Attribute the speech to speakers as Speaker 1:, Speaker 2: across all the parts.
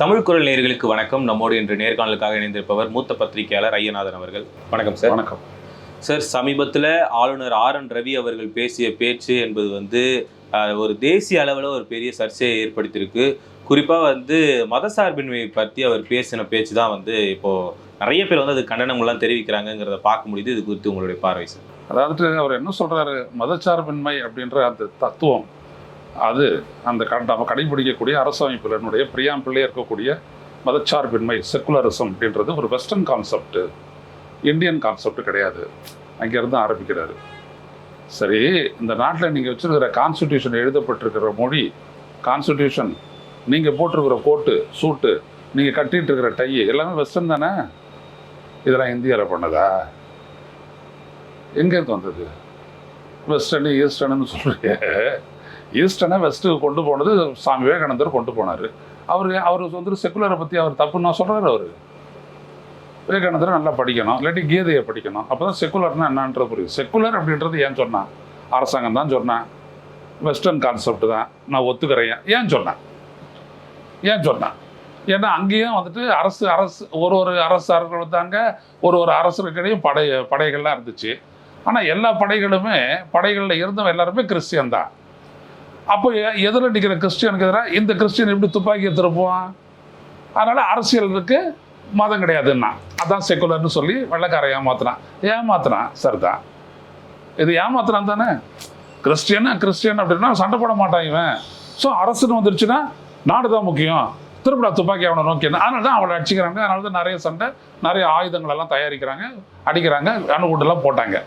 Speaker 1: தமிழ் குரல் நேயர்களுக்கு வணக்கம். நம்மோடு இன்று நேர்காணலுக்காக இணைந்திருப்பவர் மூத்த பத்திரிகையாளர் ஐயநாதன் அவர்கள். வணக்கம் சார்
Speaker 2: வணக்கம்.
Speaker 1: சார் சமீபத்தில் ஆளுநர் ஆர் என் ரவி அவர்கள் பேசிய பேச்சு என்பது வந்து ஒரு தேசிய அளவில் ஒரு பெரிய சர்ச்சையை ஏற்படுத்தியிருக்கு. குறிப்பாக வந்து மதசார்பின்மை பற்றி அவர் பேசின பேச்சு தான் வந்து இப்போ நிறைய பேர் வந்து அது கண்டனங்கள்லாம் தெரிவிக்கிறாங்கங்கிறத பார்க்க முடியுது. இது குறித்து உங்களுடைய பார்வை சார்
Speaker 2: அதாவது அவர் என்ன சொல்றாரு? மதச்சார்பின்மை அப்படின்ற அந்த தத்துவம். அது அந்த க- நம்ம கடைபிடிக்கக்கூடிய அரசமைப்பினுடைய பிரியாம்பிள்ளே இருக்கக்கூடிய மதச்சார்பின்மை செக்குலரிசம் அப்படின்றது ஒரு வெஸ்டர்ன் கான்செப்ட் இந்தியன் கான்செப்ட் கிடையாது. அங்கேருந்து ஆரம்பிக்கிறாரு. சரி இந்த நாட்டில் நீங்கள் வச்சுருக்கிற கான்ஸ்டியூஷன் எழுதப்பட்டிருக்கிற மொழி கான்ஸ்டியூஷன் நீங்கள் போட்டிருக்கிற கோட்டு சூட்டு நீங்கள் கட்டிகிட்டு இருக்கிற டை எல்லாமே வெஸ்டர்ன் தானே? இதெல்லாம் இந்தியாவில் பண்ணதா? எங்கேருந்து வந்தது? வெஸ்டர்னு ஈஸ்டர்னு சொல்கிறீங்க ஈஸ்டனை வெஸ்ட்டுக்கு கொண்டு போனது சாமி விவேகானந்தர் கொண்டு போனார். அவர் அவர் வந்து செக்குலரை பற்றி அவர் தப்புன்னு சொல்கிறார் அவர். விவேகானந்தரை நல்லா படிக்கணும் இல்லாட்டி கீதையை படிக்கணும். அப்போ தான் செக்குலர்னா என்னன்றது புரியுது. செக்குலர் அப்படின்றது ஏன் சொன்னான்? அரசாங்கம் தான் சொன்னேன். வெஸ்டர்ன் கான்செப்ட் தான். நான் ஒத்துக்கிறேன். ஏன் சொன்னேன்? ஏன் சொன்னேன்? ஏன்னா அங்கேயும் வந்துட்டு அரசு அரசு ஒரு ஒரு அரசர்கள் வந்தாங்க ஒரு ஒரு அரசர்களுக்கிடையும் படை படைகள்லாம் இருந்துச்சு. ஆனால் எல்லா படைகளுமே படைகளில் இருந்தவன் எல்லாருமே கிறிஸ்டியன் தான். அப்போ எதில் நிற்கிற கிறிஸ்டியனுக்கு எதிராக இந்த கிறிஸ்டியன் எப்படி துப்பாக்கியை திருப்புவான்? அதனால் அரசியலுக்கு மதம் கிடையாதுன்னா. அதான் செக்குலர்னு சொல்லி வெள்ளக்காரை ஏமாத்தினான் ஏமாத்தினான் சரிதான். இது ஏமாத்துறான் தானே? கிறிஸ்டியனா கிறிஸ்டியன் அப்படின்னா சண்டை போட மாட்டான் இவன். ஸோ அரசுன்னு வந்துருச்சுன்னா நாடு தான் முக்கியம். திருப்படா துப்பாக்கி அவனை நோக்கி அதனால தான் அவளை அடிச்சுக்கிறாங்க. அதனால தான் நிறைய சண்டை நிறைய ஆயுதங்கள் எல்லாம் தயாரிக்கிறாங்க அடிக்கிறாங்க அணுகுண்டெல்லாம் போட்டாங்க.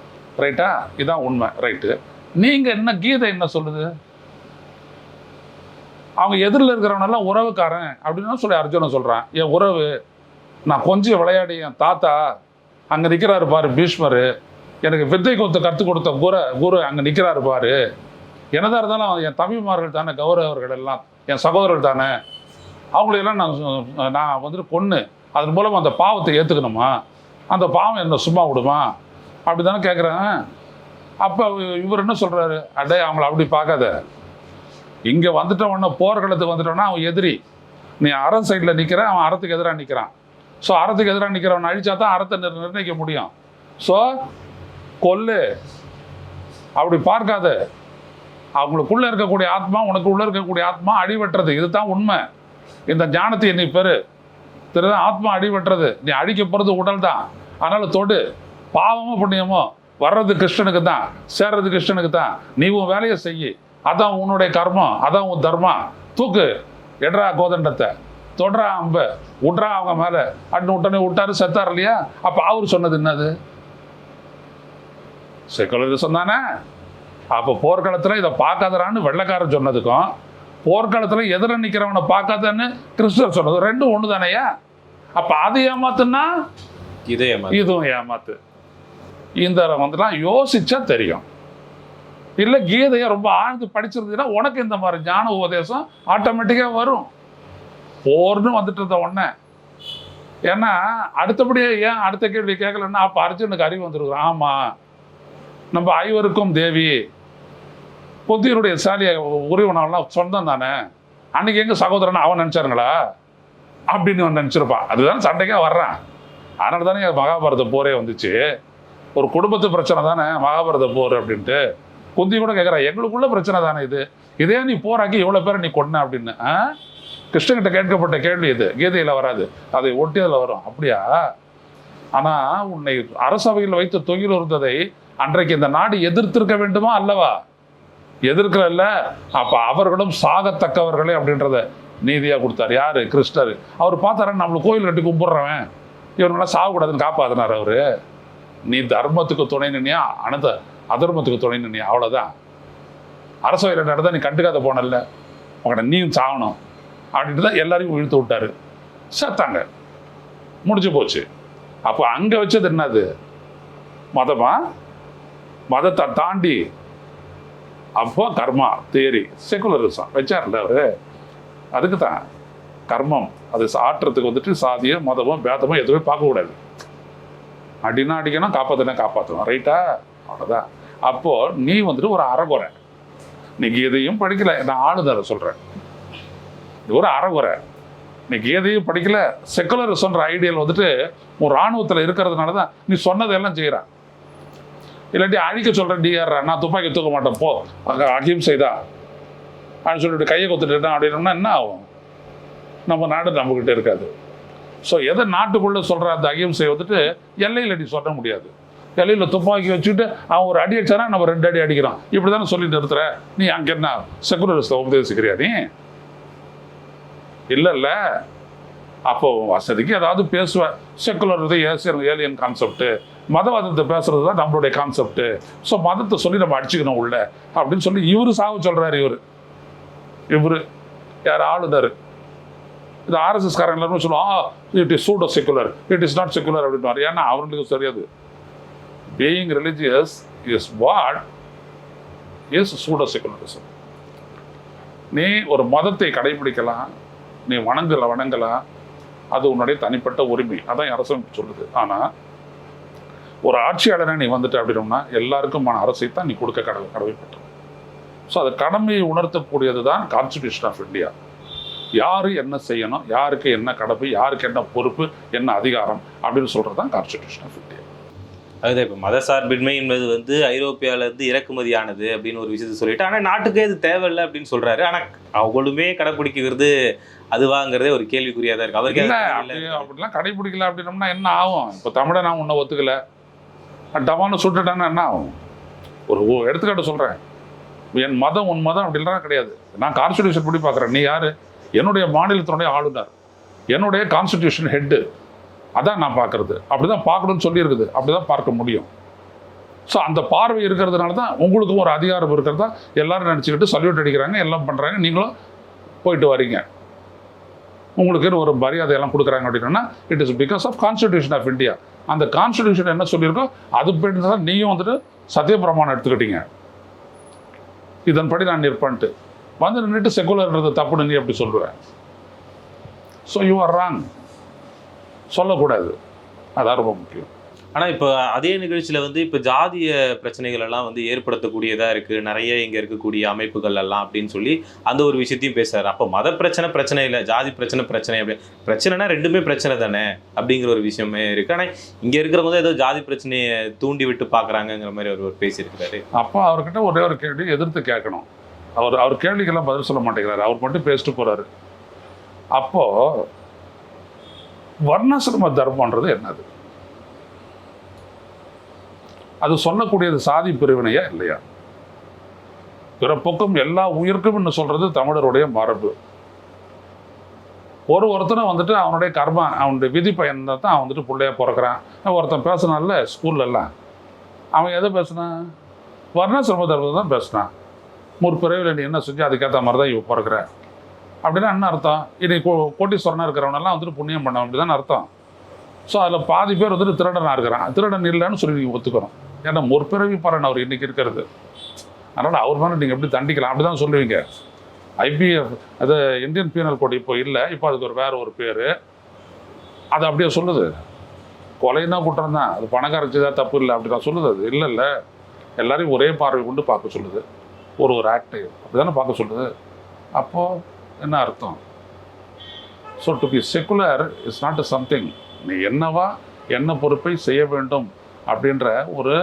Speaker 2: ரைட்டா இதான் உண்மை. ரைட்டு நீங்கள் என்ன கீதை என்ன சொல்லுது? அவங்க எதிரில் இருக்கிறவனெல்லாம் உறவுக்காரன் அப்படின்னு சொல்லி அர்ஜுனன் சொல்கிறான் என் உறவு நான் கொஞ்சம் விளையாடி என் தாத்தா அங்கே நிற்கிறாரு பாரு பீஷ்மர். எனக்கு வித்தை கொடுத்த கற்றுக் கொடுத்த குரு குரு அங்கே நிற்கிறாரு பாரு. என்னதான் இருந்தாலும் என் தம்பிமார்கள் தானே கௌரவர்கள் எல்லாம் என் சகோதரர்கள் தானே. அவங்களையெல்லாம் நான் நான் வந்துட்டு கொன்று அதன் மூலம் அந்த பாவத்தை ஏற்றுக்கணுமா அந்த பாவம் என்ன சும்மா விடுமா? அப்படி தானே கேட்குறேன் அப்போ இவர் என்ன சொல்கிறாரு அடே அவங்கள அப்படி பார்க்காத. இங்கே வந்துட்டவொன்னே உடனே போர்க்களத்துக்கு வந்துட்டோன்னா அவன் எதிரி. நீ அறம் சைடில் நிற்கிற அவன் அறத்துக்கு எதிராக நிற்கிறான் ஸோ அறத்துக்கு எதிராக நிற்கிறவன் அழிச்சா தான் அறத்தை நிர்- நிர்ணயிக்க முடியும். ஸோ கொல்லு. அப்படி பார்க்காத. அவங்களுக்குள்ளே இருக்கக்கூடிய ஆத்மா உனக்கு உள்ளே இருக்கக்கூடிய ஆத்மா அடிவட்டுறது இதுதான் உண்மை. இந்த ஞானத்தை நீ பெரு திருதான் ஆத்மா அடிவட்டுறது நீ அழிக்க போகிறது உடல் தான். அதனால் தொடு. பாவமோ புண்ணியமோ வர்றது கிருஷ்ணனுக்கு தான். சேர்றது கிருஷ்ணனுக்கு தான். நீ உன் வேலையை செய்யி. அதான் உன்னுடைய கர்மம் அதான் உன் தர்மம் தூக்கு. எட்ரா கோதண்டத்தை. தொடரா அம்ப. விட்றா அவங்க மேலே. அண்ணன் உடனே விட்டாரு செத்தார் இல்லையா? அப்போ அவர் சொன்னது என்னது? செக்குலரிசம் தானே? அப்போ போர்க்களத்தில் இதை பார்க்காதரான்னு வெள்ளைக்காரன் சொன்னதுக்கும் போர்க்களத்தில் எதிர நிற்கிறவனை பார்க்காதன்னு கிறிஸ்தவர் சொன்னது. ரெண்டும் ஒன்று தானேயா? அப்போ அது ஏமாத்துனா?
Speaker 1: இதே
Speaker 2: இதுவும் ஏமாத்து. இந்த வந்துலாம் யோசிச்சா தெரியும். இல்லை கீதையை ரொம்ப ஆழ்ந்து படிச்சிருந்தீங்கன்னா உனக்கு இந்த மாதிரி ஞான உபதேசம் ஆட்டோமேட்டிக்காக வரும். போர்னு வந்துட்டு இருந்த உடனே. ஏன்னா அடுத்தபடியே ஏன் அடுத்த கேள்வி கேட்கலன்னா அப்போ அர்ஜுனுக்கு அறிவு வந்துருக்குறோம் ஆமாம் நம்ம ஐவருக்கும் தேவி. புத்தியனுடைய சாலிய உரிவனெல்லாம் சொந்தம் தானே. அன்னைக்கு எங்கள் சகோதரன் அவன் நினச்சாருங்களா? அப்படின்னு அவன் நினச்சிருப்பான். அதுதான் சண்டைக்காக வர்றான். அதனால தானே மகாபாரத போரே வந்துச்சு. ஒரு குடும்பத்து பிரச்சனை தானே மகாபாரத போர் அப்படின்ட்டு. குந்தி கூட கேட்குறா எங்களுக்குள்ள பிரச்சனை தானே இது? இதே நீ போராக்கி எவ்வளோ பேரை நீ கொன்ன அப்படின்னு. ஆ? கிருஷ்ணகிட்ட கேட்கப்பட்ட கேள்வி இது. கீதையில் வராது. அதை ஒட்டி அதில் வரும். அப்படியா? ஆனால் உன்னை அரசவையில் வைத்து தொங்கில் இருந்ததை அன்றைக்கு இந்த நாடு எதிர்த்திருக்க வேண்டுமா அல்லவா? எதிர்க்கிறல்ல அப்போ அவர்களும் சாகத்தக்கவர்களே அப்படின்றத நீதியாக கொடுத்தாரு. யார்? கிருஷ்ணர். அவர் பார்த்தாரு நம்மளுக்கு கோயில் கட்டி கும்பிட்றவன். இவனுங்களாம் சாகக்கூடாதுன்னு காப்பாத்தினார் அவர். நீ தர்மத்துக்கு துணை நின்னியா? அனந்த அதர்மத்துக்கு துணைன்னு நீ அவ்வளோதான் அரசவையில் நடந்தா நீ கண்டுக்காத போனல உங்கள்கிட்ட நீயும் சாகணும். அப்படின்ட்டு தான் எல்லாரையும் இழுத்து விட்டாரு. செத்தாங்க. முடிஞ்சு போச்சு. அப்போ அங்கே வச்சது என்னது? மதமா? மதத்தை தாண்டி. அப்போ கர்மா தேரி செகுலரிசம் வச்சார்ல அவரு. அதுக்கு தான் கர்மம் அது ஆட்டுறதுக்கு வந்துட்டு சாதியோ மதமோ பேதமோ எதுவுமே பார்க்கக்கூடாது. அடினா அடிக்கணும் காப்பாற்றினா காப்பாற்றணும் ரைட்டா அவ்வளோதான் அப்போ நீ வந்துட்டு ஒரு அறகுறை. நீ கீதையும் படிக்கல. நான் ஆளுநரை சொல்கிறேன் இது ஒரு அறகுறை. நீ கீதையும் படிக்கல. செக்குலரிசம்ன்ற ஐடியல் வந்துட்டு ஒரு இராணுவத்தில் இருக்கிறதுனால தான் நீ சொன்னதெல்லாம் செய்கிறான் இல்லாட்டி அழிக்க சொல்கிறேன் டிஆர் நான் துப்பாக்கி தூக்க மாட்டேன். போ. அங்கே அகிம்சை தான். அப்படின்னு சொல்லிட்டு கையை கொத்துட்டேன் அப்படின்னோம்னா என்ன ஆகும்? நம்ம நாடு நம்மக்கிட்ட இருக்காது. ஸோ எதை நாட்டுக்குள்ளே சொல்கிற அந்த அகிம்சை வந்துட்டு எல்லையில் நீ சொல்ல முடியாது. எல்லையில் துப்பாக்கி வச்சுட்டு அவன் ஒரு அடி அடிச்சானா நம்ம ரெண்டு அடி அடிக்கிறான். இப்படி தானே சொல்லி நிறுத்துற. நீ அங்கே என்ன செக்குலரிஸ்ட்டை உபதேசிக்கிறியா நீ? இல்லைல்ல. அப்போ வசதிக்கு ஏதாவது பேசுவேன் செக்குலர் இது ஏசியன் ஏலியன் கான்செப்ட் மதவாதத்தை பேசுறது தான் நம்மளுடைய கான்செப்ட் ஸோ மதத்தை சொல்லி நம்ம அடிச்சுக்கணும் உள்ள. அப்படின்னு சொல்லி இவர் சாவு சொல்றாரு இவர். இவரு யார் ஆளுநர். இது ஆர்எஸ்எஸ் காரங்க எல்லாரும் சொல்லுவோம் it is pseudo secular it is not secular அப்படின்னு ஏன்னா அவங்களுக்கு தெரியாது. Paying religious is what is pseudo secularism நீ ஒரு மதத்தை கடைபிடிக்கலாம் நீ வணங்கல வணங்கலாம் அது உன்னுடைய தனிப்பட்ட உரிமை. அதான் அரசமைப்பு சொல்லுது. ஆனால் ஒரு ஆட்சியாளரை நீ வந்துட்ட அப்படின்னோம்னா எல்லாருக்குமான அரசை தான் நீ கொடுக்க கடமை கடமைப்பட்ட. ஸோ அது கடமையை உணர்த்தக்கூடியது தான் கான்ஸ்டியூஷன் ஆஃப் இந்தியா யார் என்ன செய்யணும் யாருக்கு என்ன கடமை யாருக்கு என்ன பொறுப்பு என்ன அதிகாரம் அப்படின்னு சொல்கிறது தான் கான்ஸ்டியூஷன் ஆஃப் இந்தியா
Speaker 1: அதுதான் இப்போ மதசார்பின்மை என்பது வந்து ஐரோப்பியால இருந்து இறக்குமதியானது அப்படின்னு ஒரு விஷயத்த சொல்லிட்டு ஆனால் நாட்டுக்கே இது தேவையில்லை அப்படின்னு சொல்றாரு. ஆனால் அவங்களுமே கடைப்பிடிக்கிறது அதுவாங்கிறதே ஒரு கேள்விக்குறியா தான் இருக்கு. அவருக்கு.
Speaker 2: அப்படிலாம் கடைபிடிக்கல அப்படின்னோம்னா என்ன ஆகும்? இப்போ தமிழை நான் உன்னை ஒத்துக்கல. டவான்னு சுட்டுட்டேன்னா என்ன ஆகும்? ஒரு எடுத்துக்காட்டு சொல்கிறேன் என் மதம் உன் மதம் அப்படிலாம் கிடையாது. நான் கான்ஸ்டியூஷன் படி பார்க்குறேன். நீ யார்? என்னுடைய மாநிலத்தினுடைய ஆளுநர். என்னுடைய கான்ஸ்டியூஷன் ஹெட்டு அதான் நான் பார்க்கறது. அப்படி தான் பார்க்கணும்னு சொல்லியிருக்குது. அப்படி தான் பார்க்க முடியும். ஸோ அந்த பார்வை இருக்கிறதுனால தான் உங்களுக்கும் ஒரு அதிகாரம் இருக்கிறதா எல்லாரும் நினச்சிக்கிட்டு சல்யூட் அடிக்கிறாங்க எல்லாம் பண்ணுறாங்க நீங்களும் போயிட்டு வரீங்க. உங்களுக்கு ஒரு மரியாதை எல்லாம் கொடுக்குறாங்க அப்படின்னா it is because of constitution of India அந்த கான்ஸ்டிடியூஷன் என்ன சொல்லியிருக்கோ அது போயிட்டு தான் நீயும் வந்துட்டு சத்தியபிரமாணம் எடுத்துக்கிட்டீங்க. இதன்படி நான் நிற்பேன்ட்டு. வந்து நின்றுட்டு செகுலர்ன்றது தப்புன்னு நீ எப்படி சொல்லுவேன் ஸோ யூ ஆர் ராங் சொல்லக்கூடாது. அதான் ரொம்ப முக்கியம்.
Speaker 1: ஆனா இப்போ அதே நிகழ்ச்சியில வந்து இப்போ ஜாதிய பிரச்சனைகள் எல்லாம் வந்து ஏற்படுத்தக்கூடியதா இருக்கு. நிறைய இங்க இருக்கக்கூடிய அமைப்புகள் எல்லாம் அப்படின்னு சொல்லி அந்த ஒரு விஷயத்தையும் பேசுறாரு. அப்போ மத பிரச்சனை பிரச்சனை இல்லை. ஜாதி பிரச்சனை பிரச்சனை அப்படி. பிரச்சனைனா ரெண்டுமே பிரச்சனை தானே? அப்படிங்கிற ஒரு விஷயமே இருக்கு. ஆனா இங்க இருக்கிறவங்க தான் ஏதோ ஜாதி பிரச்சனையை தூண்டி விட்டு பாக்குறாங்கங்கிற மாதிரி அவர் பேசியிருக்காரு
Speaker 2: அப்போ அவர்கிட்ட ஒரே ஒரு கேள்வி எதிர்த்து கேட்கணும். அவர் அவர் கேள்விக்கெல்லாம் பதில் சொல்ல மாட்டேங்கிறாரு. அவர் மட்டும் பேசிட்டு போறாரு. அப்போ வர்ணாசிரம தர்மன்றது என்னது? அது சொல்லக்கூடியது சாதி பிரிவினையா இல்லையா? பிறப்புக்கும் எல்லா உயிருக்கும் சொல்றது தமிழருடைய மரபு. ஒரு ஒருத்தனை வந்துட்டு அவனுடைய கர்மா அவனுடைய விதி பயன் தான் அவன் வந்துட்டு பிள்ளைய பிறக்கிறான். ஒருத்தன் பேசினான்ல ஸ்கூல்லலாம். அவன் எதை பேசுனான் வர்ணாசிரம தர்மத்தை தான் பேசினான். முற்பிறவியில் நீ என்ன செஞ்சு அதுக்கேற்ற மாதிரி தான் இவன் பிறக்கிறேன். அப்படின்னா என்ன அர்த்தம்? இன்னைக்கு கோ கோட்டீஸ்வரனாக இருக்கிறவனெல்லாம் வந்துட்டு புண்ணியம் பண்ண அப்படி தானே அர்த்தம். ஸோ அதில் பாதி பேர் வந்துட்டு திருடனாக இருக்கிறான். திருடன் இல்லைன்னு சொல்லி நீங்கள் ஒத்துக்கிறோம் ஏன்னா முற்பிறவி பலன் அவர் இன்றைக்கி இருக்கிறது. அதனால் அவர் மேலே நீங்கள் எப்படி தண்டிக்கலாம்? அப்படி தான் சொல்லுவீங்க. ஐபிஎஃப் அது இந்தியன் பீனல் கோட் இப்போ இல்லை. இப்போ அதுக்கு ஒரு வேறு ஒரு பேர். அது அப்படியே சொல்லுது. கொலைன்னா குற்றம் தான். அது பணக்காரச்சு தான் தப்பு இல்லை. அப்படி தான் சொல்லுது. அது இல்லை இல்லை. எல்லாரையும் ஒரே பார்வை கொண்டு பார்க்க சொல்லுது. ஒரு ஒரு ஆக்டு அப்படி தானே பார்க்க சொல்லுது. அப்போது என்ன அர்த்தம்? So to be secular is not a something நீ என்னவா என்ன பொறுப்பை செய்ய வேண்டும் அப்படின்ற ஒரு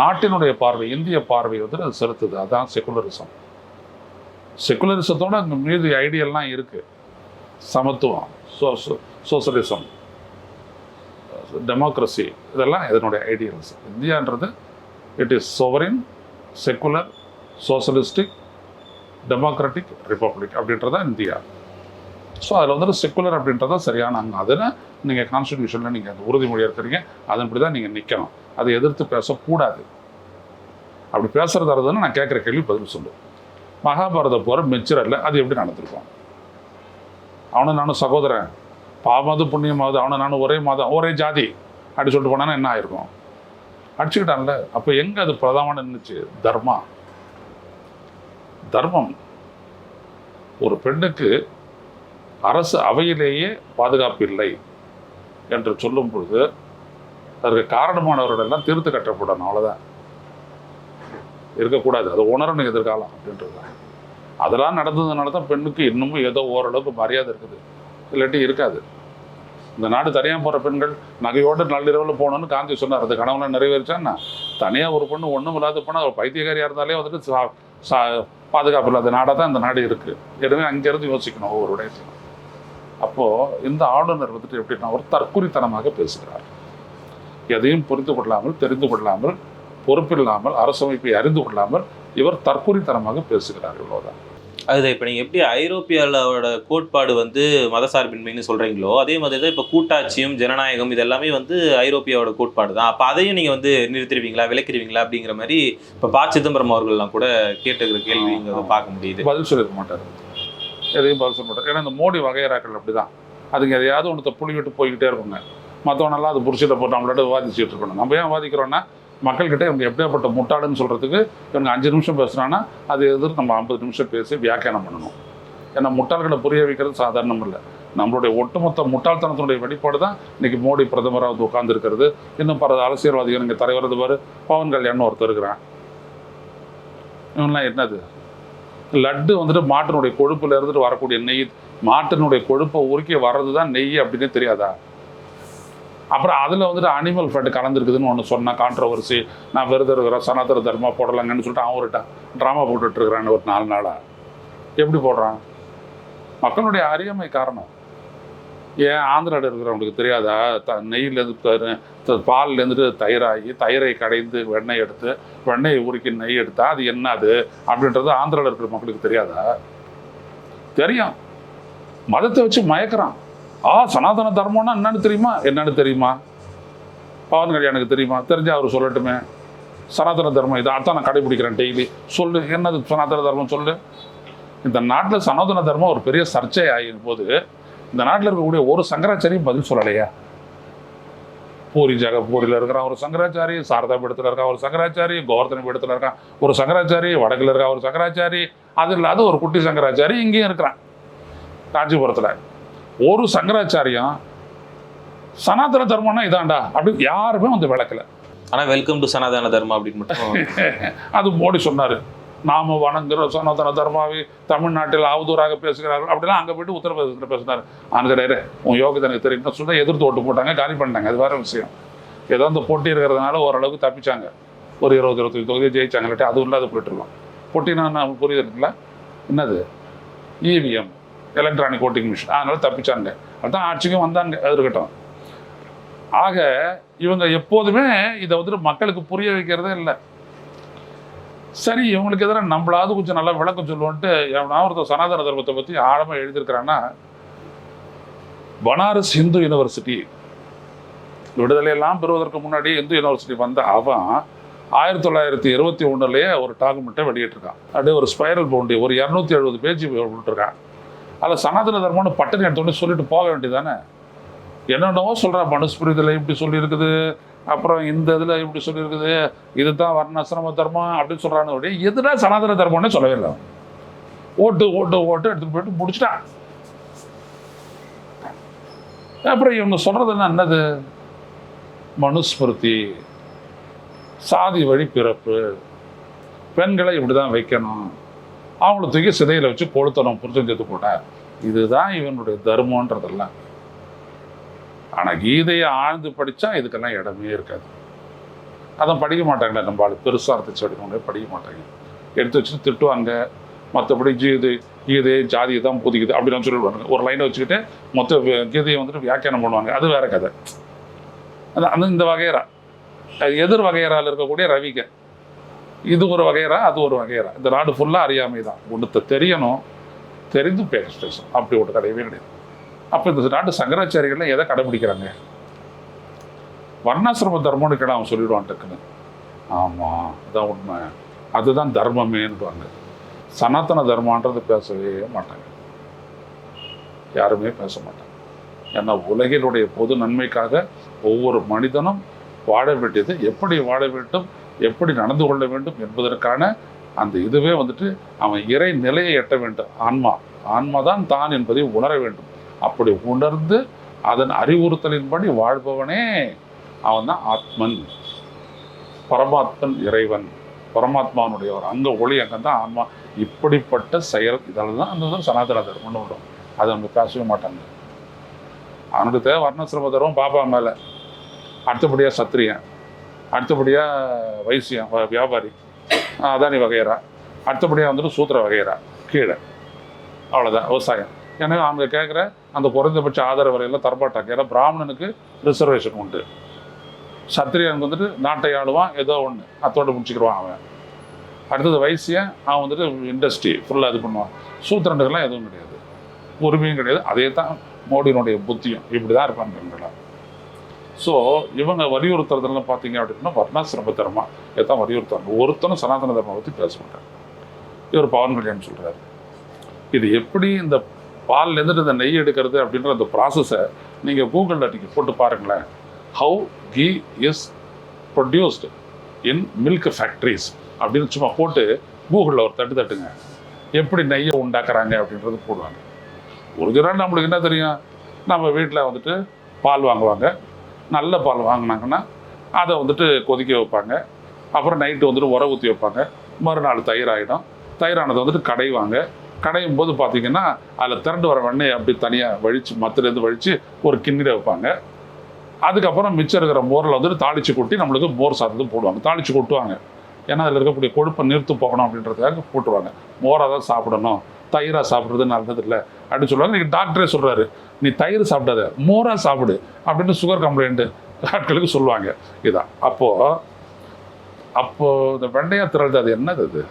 Speaker 2: நாட்டினுடைய பார்வை இந்திய பார்வை வந்து அது செலுத்துது. அதான் செக்குலரிசம் செக்குலரிசத்தோட அங்கே மீதி ஐடியெல்லாம் இருக்குது சமத்துவம் சோச சோசலிசம் டெமோக்ரஸி இதெல்லாம் இதனுடைய ideals இந்தியான்றது it is sovereign secular socialistic democratic republic அப்படின்றது தான் இந்தியா. ஸோ அதில் வந்துட்டு செக்குலர் அப்படின்றத சரியான அங்கே அதில் நீங்கள் கான்ஸ்டியூஷனில் நீங்கள் அந்த உறுதிமொழி இருக்கிறீங்க. அதன்படி தான் நீங்கள் நிற்கணும் அதை எதிர்த்து பேசக்கூடாது. அப்படி பேசுறதா இருந்ததுன்னா நான் கேட்குற கேள்வி பதில் சொல்லு. மகாபாரத போகிற மெச்சுரல்ல அது எப்படி நடந்திருக்கும்? அவனும் நானும் சகோதரன். பாவமாவது புண்ணியமாவது அவனும் நானும் ஒரே மாதம் ஒரே ஜாதி அப்படி சொல்லிட்டு போனான்னா என்ன ஆயிருக்கும்? அடிச்சுக்கிட்டான்ல. அப்போ எங்கே அது பிரதமான நின்றுச்சு தர்மா. தர்மம். ஒரு பெண்ணுக்கு அரசு அவையிலேயே பாதுகாப்பு இல்லை என்று சொல்லும் பொழுது அதற்கு காரணமானவர்களெல்லாம் தீர்த்து கட்டப்படணும் அவ்வளோதான் இருக்கக்கூடாது. அது உணரணும் எதிர்காலம் அப்படின்றது அதெல்லாம் நடந்ததுனால தான் பெண்ணுக்கு இன்னமும் ஏதோ ஓரளவுக்கு மரியாதை இருக்குது. இல்லாட்டி இருக்காது. இந்த நாடு தனியாக போகிற பெண்கள் நகையோடு நள்ளிரவில் போகணும்னு காந்தி சொன்னார். அது கனவுலாம் நிறைவேறிச்சான்னா தனியாக ஒரு பொண்ணு ஒன்றும் இல்லாத போனால் ஒரு பைத்தியக்காரியாக இருந்தாலே வந்துட்டு சா பாதுகாப்பு இல்லாத நாடாக தான் இந்த நாடு இருக்குது எனவே அங்கேருந்து யோசிக்கணும் ஒவ்வொரு இடத்துலையும் அப்போது இந்த ஆளுநர் வந்துட்டு எப்படின்னா ஒரு தற்குறித்தனமாக பேசுகிறார். எதையும் புரிந்து கொள்ளாமல் தெரிந்து கொள்ளாமல் பொறுப்பில்லாமல் அரசமைப்பை அறிந்து கொள்ளாமல் இவர் தற்குறித்தனமாக பேசுகிறார் இவ்வளோதான்
Speaker 1: அதுதான் இப்போ நீங்கள் எப்படி ஐரோப்பியாவோட கோட்பாடு வந்து மதசார்பின்மைன்னு சொல்கிறீங்களோ அதே மாதிரி தான் இப்போ கூட்டாட்சியும் ஜனநாயகம் இது எல்லாமே வந்து ஐரோப்பியாவோட கோட்பாடு தான் அப்போ அதையும் நீங்கள் வந்து நிறுத்திடுவீங்களா விளக்கிடுவீங்களா அப்படிங்கிற மாதிரி இப்போ ப சிதம்பரம் அவர்கள்லாம் கூட கேட்டுக்கிற கேள்விங்கிறத பார்க்க முடியுது.
Speaker 2: பதில் சொல்லிருக்க மாட்டார். எதையும் பதில் சொல்ல மாட்டார். ஏன்னா இந்த மோடி வகையறாக்கள் அப்படிதான். அதுங்க எதையாவது ஒன்றத்தை புள்ளி விட்டு போய்கிட்டே இருக்குங்க மற்றவனெல்லாம் அது புரிச்சிட்ட போட்டு நம்மளோட விவாதிச்சுட்டு இருக்கணும். நம்ம ஏன் வாதிக்கிறோன்னா மக்கள்கிட்ட இவங்க எப்படியாப்பட்ட முட்டாளுன்னு சொல்கிறதுக்கு இவங்க அஞ்சு நிமிஷம் பேசுனான்னா அது எதிர்த்து நம்ம ஐம்பது நிமிஷம் பேசி வியாக்கியானம் பண்ணணும். ஏன்னா முட்டாள்களை புரிய வைக்கிறது சாதாரணம் இல்லை. நம்மளுடைய ஒட்டுமொத்த முட்டாள்தனத்தினுடைய வெளிப்பாடு தான் இன்னைக்கு மோடி பிரதமராக வந்து உட்கார்ந்துருக்கிறது. இன்னும் பல அரசியல்வாதிகள் இங்கே தலைவர் இது பாரு. பவன் கல்யாணம் ஒருத்தர் இருக்கிறான். இவன்லாம் என்னது? லட்டு வந்துட்டு மாட்டினுடைய கொழுப்புல இருந்துட்டு வரக்கூடிய நெய் மாட்டினுடைய கொழுப்பை உருக்கி வர்றது தான் நெய் அப்படின்னே தெரியாதா? அப்புறம் அதில் வந்துட்டு அனிமல் ஃபேட் கலந்துருக்குதுன்னு ஒன்று சொன்னா கான்ட்ரவர்சி நான் விரதம் இருக்கிறேன் சனாதன தர்மா போடலாங்கன்னு சொல்லிட்டு அவன் ஒரு ட்ராமா போட்டுட்டு ஒரு நாலு நாளாக எப்படி போடுறான்? மக்களுடைய அறியாமை காரணம். ஏன் ஆந்திராவில் இருக்கிறவங்களுக்கு தெரியாதா? த நெய்யிலேருந்து பால்லேருந்துட்டு தயிராகி தயிரை கடைந்து வெண்ணெய் எடுத்து வெண்ணெயை உருக்கி நெய் எடுத்தா அது என்ன அது அப்படின்றது ஆந்திராவில் இருக்கிற மக்களுக்கு தெரியாதா? தெரியும். மதத்தை வச்சு மயக்கிறான். ஆ சனாதன தர்மம்னா என்னன்னு தெரியுமா? என்னன்னு தெரியுமா? பவன் கல்யாணுக்கு தெரியுமா? தெரிஞ்சா அவர் சொல்லட்டுமே. சனாதன தர்மம் இதை அதான் நான் கடைபிடிக்கிறேன் டெய்லி. சொல்லு என்னது சனாதன தர்மம் சொல்லு? இந்த நாட்டில் சனாதன தர்மம் ஒரு பெரிய சர்ச்சை ஆகிய போது இந்த நாட்டில் இருக்கக்கூடிய ஒரு சங்கராச்சாரியும் பதில் சொல்லலையா? பூரி ஜக பூரியில் இருக்கிறான் ஒரு சங்கராச்சாரி சாரதா பீடத்தில் இருக்கான் ஒரு சங்கராச்சாரி கோவர்தன பீடத்தில் இருக்கான் ஒரு சங்கராச்சாரி வடக்கில் இருக்கா ஒரு சங்கராச்சாரி. அது இல்லாத ஒரு குட்டி சங்கராச்சாரி இங்கேயும் இருக்கிறான். காஞ்சிபுரத்தில். ஒரு சங்கராச்சாரியம் சனாதன தர்மம்னா இதாண்டா அப்படி யாருமே வந்து விளக்கல.
Speaker 1: ஆனால் வெல்கம் டு சனாதன தர்மா அப்படின்னு மட்டும்.
Speaker 2: அது மோடி சொன்னார். நாம வணங்குற சனாதன தர்மாவை தமிழ்நாட்டில் அவதூறாக பேசுகிறார்கள். அப்படிலாம் அங்கே போயிட்டு உத்தரப்பிரதேசத்தில் பேசினார். ஆந்திரே உன் யோகிதை எனக்கு தெரியும் சொல்லி எதிர்த்து ஓட்டு போட்டாங்க காலி பண்ணிட்டாங்க. அது வேற விஷயம். ஏதோ அந்த போட்டி இருக்கிறதுனால ஓரளவுக்கு தப்பிச்சாங்க. ஒரு இருபது இருபத்தஞ்சு தொகுதியை ஜெயிச்சாங்க. இல்லாட்டி அதுவும் இல்லாத போயிட்டு இருக்கோம் போட்டினா புரியுது இருக்குல்ல என்னது? இவிஎம் எலக்ட்ரானிக் ஓட்டிங் மிஷின் அதனால தப்பிச்சாங்க அதுதான் ஆட்சிக்கும் வந்தாங்க அது இருக்கட்டும். ஆக இவங்க எப்போதுமே இதை வந்துட்டு மக்களுக்கு புரிய வைக்கிறதே இல்லை. சரி இவங்களுக்கு எதிராக நம்மளாவது கொஞ்சம் நல்லா விளக்கம் சொல்லுவோன்ட்டு எவனா ஒருத்தர் சனாதன தர்மத்தை பற்றி ஆழமாக எழுதியிருக்கிறான்னா பனாரஸ் இந்து யூனிவர்சிட்டி விடுதலையெல்லாம் பெறுவதற்கு முன்னாடி இந்து யூனிவர்சிட்டி வந்த அவன் ஆயிரத்தி தொள்ளாயிரத்தி இருபத்தி ஒன்றுலேயே ஒரு டாக்குமெண்ட்டை வெளியிட்டிருக்கான். அப்படியே ஒரு ஸ்பைரல் பவுண்டி ஒரு இரநூத்தி எழுபது பேஜ் விட்டுருக்கான் அதில் சனாதன தர்மம்னு பட்டுன்னு எடுத்தோடனே சொல்லிட்டு போக வேண்டியதானே என்னென்னவோ சொல்கிறான் மனுஸ்மிருதியில் இப்படி சொல்லியிருக்குது அப்புறம் இந்த இதில் இப்படி சொல்லியிருக்குது இதுதான் வர்ணாசிரம தர்மம் அப்படின்னு சொல்கிறான்னு ஒழிய எதுனா சனாதன தர்மம்னே சொல்லவே இல்லை. ஓட்டு ஓட்டு ஓட்டு எடுத்துட்டு போயிட்டு முடிச்சிட்டான் அப்புறம் இவங்க சொல்கிறது என்ன என்னது? மனுஸ்மிருதி சாதி வழி பிறப்பு பெண்களை இப்படி தான் வைக்கணும். அவங்கள தூக்கி சிதையில் வச்சு கொளுத்தணும் புருஷன் செத்து போட்ட இதுதான் இவனுடைய தர்மன்றதெல்லாம் ஆனால் கீதையை ஆழ்ந்து படித்தா இதுக்கெல்லாம் இடமே இருக்காது. அதை படிக்க மாட்டாங்களே நம்ம ஆள். பெருசாக அர்த்தம் படிக்கணும் படிக்க மாட்டாங்க. எடுத்து வச்சுட்டு திட்டுவாங்க. மற்றபடி கீதை கீதை ஜாதி தான் புதிக்குது அப்படின்னு சொல்லிடுவாங்க. ஒரு லைனை வச்சுக்கிட்டு மொத்த கீதையை வந்துட்டு வியாக்கியானம் பண்ணுவாங்க. அது வேற கதை. அது அந்த இந்த வகையறா. அது எதிர் வகையரால் இருக்கக்கூடிய ரவிக. இது ஒரு வகையரா அது ஒரு வகையரா இந்த நாடு ஃபுல்லாக அறியாமை தான் ஒன்றுத்த தெரியணும். தெரிந்து பேச பேசணும் அப்படி ஒரு கிடையவே கிடையாது. அப்போ இந்த நாட்டு சங்கராச்சாரிகள்லாம் எதை கடைபிடிக்கிறாங்க? வர்ணாசிரம தர்மம்னு கேட அவன் சொல்லிடுவான்ட்டுக்குன்னு ஆமாம் அதான் உண்மை. அதுதான் தர்மமேன்னுவாங்க சனாதன தர்மான்றது பேசவே மாட்டாங்க. யாருமே பேச மாட்டாங்க. ஏன்னா உலகினுடைய பொது நன்மைக்காக ஒவ்வொரு மனிதனும் வாழ வேண்டியது எப்படி வாழ வேண்டும்? எப்படி நடந்து கொள்ள வேண்டும் என்பதற்கான அந்த இதுவே வந்துட்டு அவன் இறை நிலையை எட்ட வேண்டும். ஆன்மா. ஆன்மா தான் தான் என்பதை உணர வேண்டும். அப்படி உணர்ந்து அதன் அறிவுறுத்தலின்படி வாழ்பவனே அவன் தான் ஆத்மன். பரமாத்மன் இறைவன். பரமாத்மானுடைய ஒரு அங்க ஒளி அங்கே தான் ஆன்மா. இப்படிப்பட்ட செயல் இதால் தான் அந்த இது சனாதன தர்மம்னு வரும் அதை நம்ம பேசவே மாட்டாங்க. அவனுக்கு தேவை வர்ணசிரம தர்மம் பாப்பா மேலே. அடுத்தபடியாக சத்திரியன் அடுத்தபடியாக வைசியம் வ- வியாபாரி. அதானி வகையறா. அடுத்தபடியாக வந்துட்டு சூத்திர வகையறா. கீழே. அவ்வளோதான் விவசாயம். ஏன்னா அவங்க கேட்குற அந்த குறைந்தபட்ச ஆதரவு வரையில் தரமாட்டாங்க. ஏன்னா பிராமணனுக்கு ரிசர்வேஷன் உண்டு. சத்திரியனுக்கு வந்துட்டு நாட்டை ஆளுவான் ஏதோ ஒன்று அத்தோடு முடிச்சுக்கிடுவான் அவன். அடுத்தது வைசியன் அவன் வந்துட்டு இண்டஸ்ட்ரி ஃபுல்லாக இது பண்ணுவான். சூத்திரனுக்கெல்லாம் எதுவும் கிடையாது. உரிமையும் கிடையாது. அதே தான் மோடியினுடைய புத்தியும். இப்படி தான் இருப்பாங்க பெண்களாக ஸோ இவங்க வலியுறுத்துறதுலாம் பார்த்தீங்க அப்படின்னா வர்ணாசிரம தர்மா இதான் வலியுறுத்துறாங்க. ஒருத்தனும் சனாதன தர்மம் பற்றி பேச மாட்டாங்க இவர் பவன் கல்யாணம் சொல்கிறாரு இது எப்படி இந்த பால் இருந்துட்டு இந்த நெய் எடுக்கிறது அப்படின்ற அந்த ப்ராசஸை நீங்கள் கூகுளில் நீங்கள் போட்டு பாருங்களேன். How ghee is produced in milk factories அப்படின்னு சும்மா போட்டு கூகுளில் ஒரு தட்டு தட்டுங்க. எப்படி நெய்யை உண்டாக்குறாங்க அப்படின்றது போடுவாங்க. ஒரிஜினல் நம்மளுக்கு என்ன தெரியும்? நம்ம வீட்டில் வந்துட்டு பால் வாங்குவாங்க. நல்ல பால் வாங்கினாங்கன்னா அதை வந்துட்டு கொதிக்க வைப்பாங்க. அப்புறம் நைட்டு வந்துட்டு உர ஊற்றி வைப்பாங்க. மறுநாள் தயிர் ஆகிடும் தயிரானதை வந்துட்டு கடைவாங்க. கடையும் போது பார்த்தீங்கன்னா அதில் திரண்டு வர வெண்ணெய் அப்படி தனியாக வழித்து மத்திலேருந்து வழித்து ஒரு கிண்ணில வைப்பாங்க. அதுக்கப்புறம் மிச்சம் இருக்கிற மோரில் வந்துட்டு தாளித்து கொட்டி நம்மளுக்கு மோர் சாதத்தை போடுவாங்க. தாளித்து கொட்டுவாங்க. ஏன்னா அதில் இருக்கக்கூடிய கொழுப்பை நிறுத்து போகணும் அப்படின்றதுக்காக போட்டுருவாங்க மோராக தான் சாப்பிடணும். தயிராக சாப்பிட்றது நல்லது இல்லை அப்படின்னு சொல்லுவாங்க. நீங்கள் டாக்டரே சொல்கிறாரு நீ தயிர் சாப்பிடாத மோராக சாப்பிடு அப்படின்னு சுகர் கம்ப்ளைண்ட்டு ஆட்களுக்கு சொல்லுவாங்க. இதான். அப்போது அப்போது இந்த வெண்டையா திரள்து அது என்னது அது?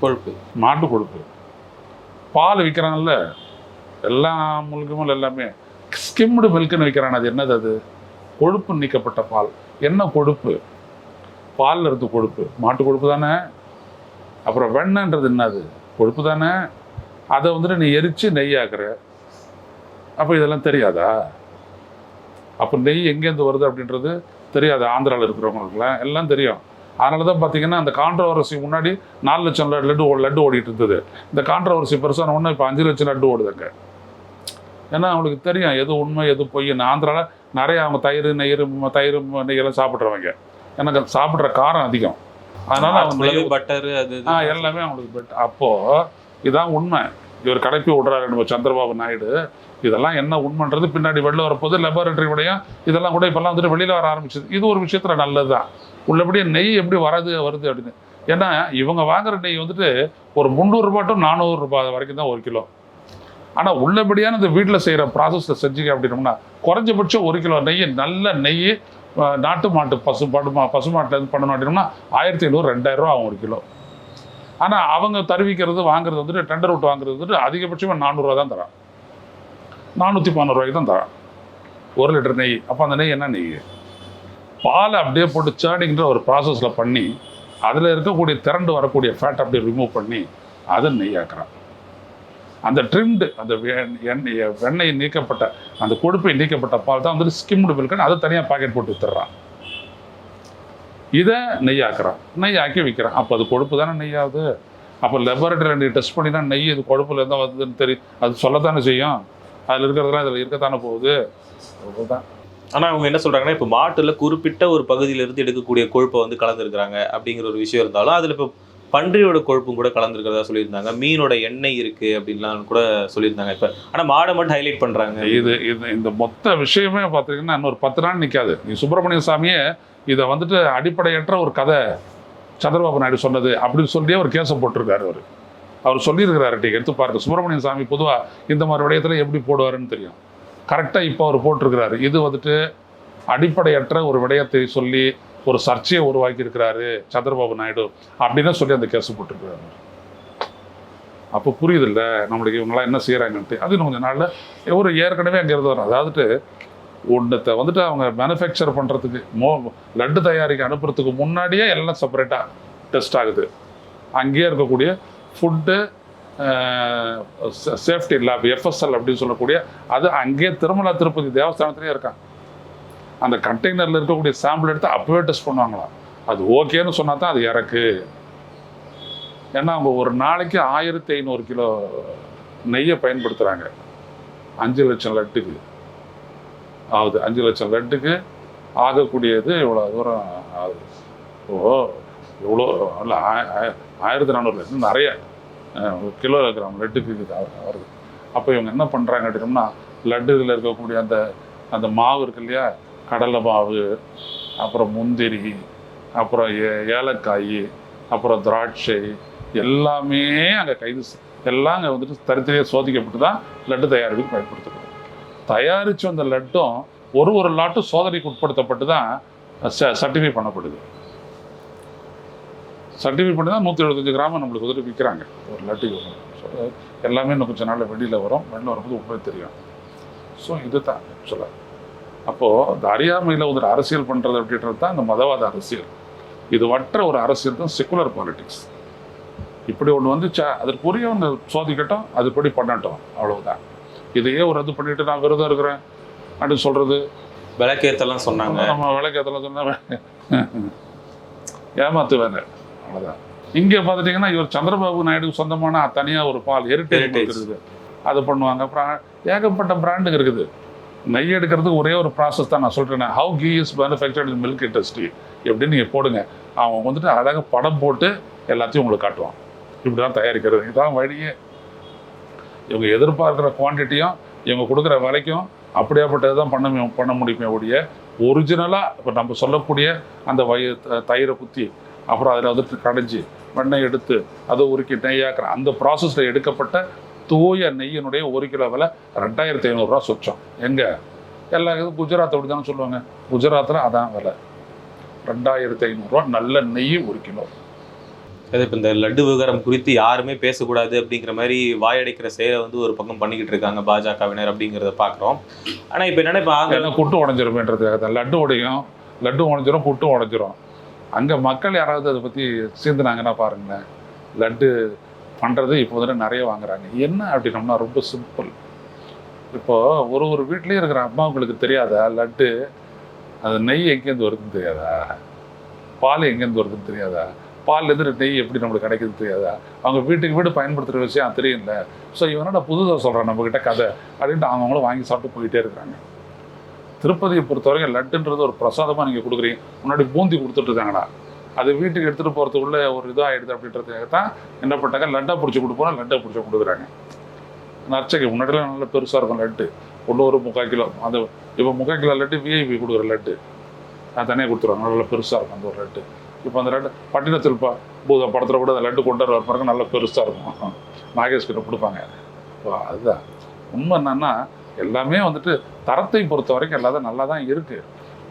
Speaker 1: கொழுப்பு.
Speaker 2: மாட்டு கொழுப்பு. பால் விற்கிறான்ல எல்லா முழுக்கமும் எல்லாமே. ஸ்கிம்டு மில்க்னு விற்கிறான் அது என்னது அது? கொழுப்பு நீக்கப்பட்ட பால். என்ன கொழுப்பு? பாலில் இருந்து கொழுப்பு. மாட்டு கொழுப்பு தானே. அப்புறம் வெண்ணன்றது என்னது? கொழுப்பு தானே அதை வந்துட்டு நீ எரித்து நெய் ஆக்குற அப்போ இதெல்லாம் தெரியாதா? அப்போ நெய் எங்கேருந்து வருது அப்படின்றது தெரியாது. ஆந்திராவில் இருக்கிறவங்களுக்குலாம் எல்லாம் தெரியும். அதனால தான் பார்த்தீங்கன்னா அந்த கான்ட்ரவர்சி முன்னாடி நாலு லட்சம் லட்டு லட்டு ஓ- லட்டு ஓடிட்டு இருந்தது. இந்த கான்ட்ரவர்சி பெருசான ஒன்று இப்போ அஞ்சு லட்சம் லட்டு ஓடுதுங்க. ஏன்னா அவங்களுக்கு தெரியும் எது உண்மை எது பொய்ன்னு. ஆந்திராவில் நிறையா அவங்க தயிர் நெய்ர் தயிர் நெய்யெல்லாம் சாப்பிட்றவங்க. எனக்கு அது சாப்பிட்ற காரம் அதிகம். அதனால அவங்க
Speaker 1: பட்டர் அது
Speaker 2: எல்லாமே அவங்களுக்கு பெட் அப்போது இதான் உண்மை. இவர் கடைப்பி விடுறாரு நம்ம சந்திரபாபு நாயுடு. இதெல்லாம் என்ன உண்மைன்றது பின்னாடி வெளில வரப்போது லெபார்டரி விடையும் இதெல்லாம் கூட இப்போல்லாம் வந்துட்டு வெளியில் வர ஆரம்பிச்சது. இது ஒரு விஷயத்தில் நல்லது தான் உள்ளபடியே நெய் எப்படி வரது வருது அப்படின்னு. ஏன்னா இவங்க வாங்குற நெய் வந்துட்டு ஒரு முந்நூறுரூபா டு நானூறுரூபா வரைக்கும் தான் ஒரு கிலோ. ஆனால் உள்ளபடியான இந்த வீட்டில் செய்கிற ப்ராசஸை செஞ்சீங்க அப்படின்னோம்னா குறைஞ்சபட்சம் ஒரு கிலோ நெய் நல்ல நெய் நாட்டு மாட்டு பசு படுமா பசுமாட்டிலேருந்து பண்ணணும் அப்படின்னோம்னா ஆயிரத்தி ஐநூறு ரெண்டாயிரரூவா ஆகும் ஒரு கிலோ. ஆனால் அவங்க தருவிக்கிறது வாங்குறது வந்துட்டு டெண்டர் விட்டு வாங்குறது வந்துட்டு அதிகபட்சமாக நானூறுரூவா தான் தரான். நானூற்றி பதினோருவாய்க்கு தான் தரான். ஒரு லிட்டர் நெய். அப்போ அந்த நெய் என்ன நெய்? பாலை அப்படியே போட்டு சேர்னிங்கிற ஒரு ப்ராசஸில் பண்ணி அதில் இருக்கக்கூடிய திரண்டு வரக்கூடிய ஃபேட் அப்படியே ரிமூவ் பண்ணி அதை நெய்யாக்குறான். அந்த ட்ரிம்டு அந்த எண்ணெய் வெண்ணெய் நீக்கப்பட்ட அந்த கொழுப்பை நீக்கப்பட்ட பால் தான் வந்துட்டு ஸ்கிம்டு மில்க்குன்னு அதை தனியாக பாக்கெட் போட்டு வித்துடுறான். இதை நெய்யாக்குறான். நெய்யாக்கி விற்கிறான். அப்போ அது கொழுப்பு தானே நெய்யாவது அப்போ லெபரட்டரியில் நீ டெஸ்ட் பண்ணி தான் நெய் இது கொழுப்புல இருந்தால் வந்ததுன்னு தெரியும் அது சொல்லத்தானே செய்யும். அதில் இருக்கிறதெல்லாம் இதில் இருக்கத்தானே போகுது. அவ்வளோதான்
Speaker 1: ஆனால் அவங்க என்ன சொல்றாங்கன்னா இப்போ மாட்டில் குறிப்பிட்ட ஒரு பகுதியில இருந்து எடுக்கக்கூடிய கொழுப்பை வந்து கலந்துருக்கிறாங்க அப்படிங்கிற ஒரு விஷயம் இருந்தாலும் அதில் இப்போ பன்றியோட கொழுப்பும் கூட கலந்துருக்கிறதா சொல்லியிருந்தாங்க. மீனோட எண்ணெய் இருக்கு அப்படின்லாம் கூட சொல்லியிருந்தாங்க. இப்போ ஆனால் மாடை மட்டும் ஹைலைட் பண்ணுறாங்க
Speaker 2: இது இது இந்த மொத்த விஷயமே பார்த்தீங்கன்னா இன்னொரு பத்து நாள் நிற்காது நீ சுப்பிரமணிய சாமியே இதை வந்துட்டு அடிப்படையற்ற ஒரு கதை சந்திரபாபு நாயுடு சொன்னது அப்படின்னு சொல்லியே ஒரு கேஸை போட்டிருக்காரு அவர். அவர் சொல்லியிருக்கிறாரு டீ எடுத்து பாருங்க. சுப்பிரமணிய சாமி பொதுவாக இந்த மாதிரி விடயத்தில் எப்படி போடுவாருன்னு தெரியும். கரெக்டாக இப்போ அவர் போட்டிருக்கிறாரு. இது வந்துட்டு அடிப்படையற்ற ஒரு விடயத்தை சொல்லி ஒரு சர்ச்சையை உருவாக்கி இருக்கிறாரு சந்திரபாபு நாயுடு அப்படின்னு சொல்லி அந்த கேஸ் போட்டிருக்கிறாரு அப்போ புரியுதில்ல நம்மளுக்கு இவங்களாம் என்ன செய்கிறாங்கன்ட்டு அது இன்னும் கொஞ்சம் நாளில் ஒரு ஏற்கனவே அங்கே இருந்து வரும் அதாவது ஒன்றத்தை வந்துட்டு அவங்க மேனுஃபேக்சர் பண்ணுறதுக்கு மோ லட்டு தயாரிக்க அனுப்புறதுக்கு முன்னாடியே எல்லாம் செப்பரேட்டாக டெஸ்ட் ஆகுது. அங்கேயே இருக்கக்கூடிய ஃபுட்டு சேஃப்டி லேப் எஃப்எஸ்எல் அப்படின்னு சொல்லக்கூடிய அது அங்கேயே திருமலா திருப்பதி தேவஸ்தானத்துலேயே இருக்கான். அந்த கண்டெய்னரில் இருக்கக்கூடிய சாம்பிள் எடுத்து அப்போவே டெஸ்ட் பண்ணுவாங்களாம். அது ஓகேன்னு சொன்னால் தான் அது இறக்கு. ஏன்னா அவங்க ஒரு நாளைக்கு ஆயிரத்தி ஐநூறு கிலோ நெய்யை பயன்படுத்துகிறாங்க அஞ்சு லட்சம் லட்டுக்கு. ஆகுது. அஞ்சு லட்சம் லட்டுக்கு ஆகக்கூடியது இவ்வளோ தூரம் ஆகுது. ஓ இவ்வளோ இல்லை ஆயிரத்தி நானூறு லட்டு. நிறைய கிலோ கிராம் லட்டுக்கு வருது அப்போ இவங்க என்ன பண்ணுறாங்க அப்படின்னோம்னா லட்டுகளில் இருக்கக்கூடிய அந்த அந்த மாவு இருக்கு இல்லையா? கடலை மாவு அப்புறம் முந்திரி அப்புறம் ஏ ஏலக்காய் அப்புறம் திராட்சை எல்லாமே அங்கே கைது எல்லாம் அங்கே வந்துட்டு தனித்தனியாக சோதிக்கப்பட்டு தான் லட்டு தயாரிப்புக்கு பயன்படுத்தப்படும் தயாரித்து வந்த லட்டும் ஒரு ஒரு லாட்டும் சோதனைக்கு உட்படுத்தப்பட்டு தான் சர்டிஃபை பண்ணப்படுது. சர்டிஃபை பண்ணி தான் நூற்றி எழுபத்தஞ்சு கிராம் நம்மளுக்கு வந்துட்டு விற்கிறாங்க. ஒரு லட்டுக்கு ஸோ எல்லாமே இன்னும் கொஞ்சம் நாளில் வெளியில் வரும். வெளியில் வரும்போது உண்மை தெரியும். ஸோ இது தான் ஆக்சுவலாக அப்போது இந்த அறியாமையில் ஒரு அரசியல் பண்ணுறது அப்படின்றது தான் இந்த மதவாத அரசியல். இது மற்ற ஒரு அரசியல் தான் செக்குலர் பாலிடிக்ஸ் இப்படி ஒன்று வந்துச்சா? அதற்குரிய ஒன்று சோதிக்கட்டும் அதுபடி பண்ணட்டும். அவ்வளவுதான். இதையே ஒரு இது பண்ணிட்டு நான் விரதம் இருக்கிறேன் அப்படின்னு சொல்கிறது
Speaker 1: விளக்கேத்தெல்லாம் சொன்னாங்க.
Speaker 2: நம்ம விளக்கத்தில் சொன்னால் ஏமாத்து வேலை அவ்வளோதான் இங்கே பார்த்துட்டிங்கன்னா இவர் சந்திரபாபு நாயுடுக்கு சொந்தமான தனியாக ஒரு பால் ஹெரிட்டேஜ். இருக்குது அது பண்ணுவாங்க. அப்புறம் ஏகப்பட்ட பிராண்டுங்க இருக்குது. நெய் எடுக்கிறதுக்கு ஒரே ஒரு ப்ராசஸ் தான் நான் சொல்கிறேன் how ghee is manufactured in milk industry எப்படின்னு நீங்கள் போடுங்க. அவன் வந்துட்டு அழகாக படம் போட்டு எல்லாத்தையும் உங்களுக்கு காட்டுவான் இப்படி தான் தயாரிக்கிறது. இதுதான் வழியே. இவங்க எதிர்பார்க்குற குவான்டிட்டியும் இவங்க கொடுக்குற விலைக்கும் அப்படியாப்பட்டது தான் பண்ண மு- பண்ண முடியுமே ஒழிய ஒரிஜினலாக இப்போ நம்ம சொல்லக்கூடிய அந்த வய த- தயிரை குத்தி அப்புறம் அதில் வந்துட்டு கடைஞ்சி வெண்ணெய் எடுத்து அதை உருக்கி நெய்யாக்குற அந்த ப்ராசஸில் எடுக்கப்பட்ட தூய நெய்யினுடைய ஒரு கிலோ விலை ரெண்டாயிரத்தி ஐநூறுரூவா சொச்சம். எங்கே? எல்லா இதுவும் குஜராத் அப்படி தானே சொல்லுவாங்க. குஜராத்தில் அதான் விலை. ரெண்டாயிரத்தி ஐநூறுரூவா நல்ல நெய் ஒரு கிலோ.
Speaker 1: அது இப்ப இந்த லட்டு விவகாரம் குறித்து யாருமே பேசக்கூடாது அப்படிங்கிற மாதிரி வாயடைக்கிற செயலை வந்து ஒரு பக்கம் பண்ணிக்கிட்டு இருக்காங்க பாஜகவினர் அப்படிங்கிறத பாக்குறோம். ஆனா இப்ப என்னன்னா இப்ப
Speaker 2: ஏன்னா புட்டு உடஞ்சிருமேன்றதுக்காக தான். லட்டு உடையும். லட்டு உடஞ்சிரும் புட்டும் உடஞ்சிரும். அங்கே மக்கள் யாராவது அதை பற்றி சேர்ந்துனாங்கன்னா பாருங்களேன். லட்டு பண்ணுறது இப்போ வந்து நிறைய வாங்குறாங்க. என்ன அப்படின்னம்னா ரொம்ப சிம்பிள் இப்போது ஒரு ஒரு வீட்லேயும் இருக்கிற அம்மாவுங்களுக்கு தெரியாதா? லட்டு அது நெய் எங்கேருந்து வருதுன்னு தெரியாதா? பால் எங்கேருந்து வருதுன்னு தெரியாதா? பால்லேருந்து நெய் எப்படி நம்மளுக்கு கிடைக்குதுன்னு தெரியாதா? அவங்க வீட்டுக்கு வீடு பயன்படுத்துகிற விஷயம் தெரியல ஸோ இவனோட புதுசாக சொல்கிறான் நம்மக்கிட்ட கதை அப்படின்ட்டு அவங்களும் வாங்கி சாப்பிட்டு போயிட்டே இருக்கிறாங்க. திருப்பதியை பொறுத்தவரைக்கும் லட்டுன்றது ஒரு பிரசாதமாக நீங்கள் கொடுக்குறீங்க. முன்னாடி பூந்தி கொடுத்துட்டு இருந்தாங்களா அது வீட்டுக்கு எடுத்துகிட்டு போகிறதுக்குள்ள ஒரு இதாகிடுது அப்படின்றதுக்காக தான் என்ன பண்ணாங்க லட்டை பிடிச்சி கொடுப்போம் லட்டை பிடிச்சி கொடுக்குறாங்க நர்ச்சைக்கு முன்னாடிலாம் நல்ல பெருசாக இருக்கும் லட்டு. ஒன்று ஒரு முக்கால் கிலோ. அந்த இப்போ முக்கால் கிலோ லட்டு விஐபி கொடுக்குற லட்டு. அது தனியாக கொடுத்துருவாங்க. நல்ல பெருசாக இருக்கும் அந்த ஒரு லட்டு. இப்போ அந்த லட்டு பட்டினத்தில் பா பூதம் படத்தில் கூட அந்த லட்டு கொண்டு வர பாருங்க நல்ல பெருசாக இருக்கும். நாகேஷ் கிட்ட கொடுப்பாங்க. இப்போ அதுதான். உண்மை என்னன்னா எல்லாமே வந்துட்டு தரத்தை பொறுத்த வரைக்கும் எல்லாத்தையும் நல்லா தான் இருக்குது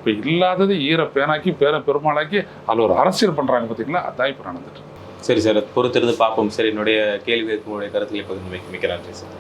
Speaker 2: இப்போ இல்லாதது ஈர பேனாக்கி பேர பெருமாளாக்கி அதில் ஒரு அரசியல் பண்ணுறாங்க பார்த்தீங்களா அதான் இப்போ நடந்துட்டு
Speaker 1: சரி சார் பொறுத்திருந்து பார்ப்போம் சரி. என்னுடைய கேள்வி உங்களுடைய கருத்துக்களை பகிர்ந்து மிக்க நன்றி சார்.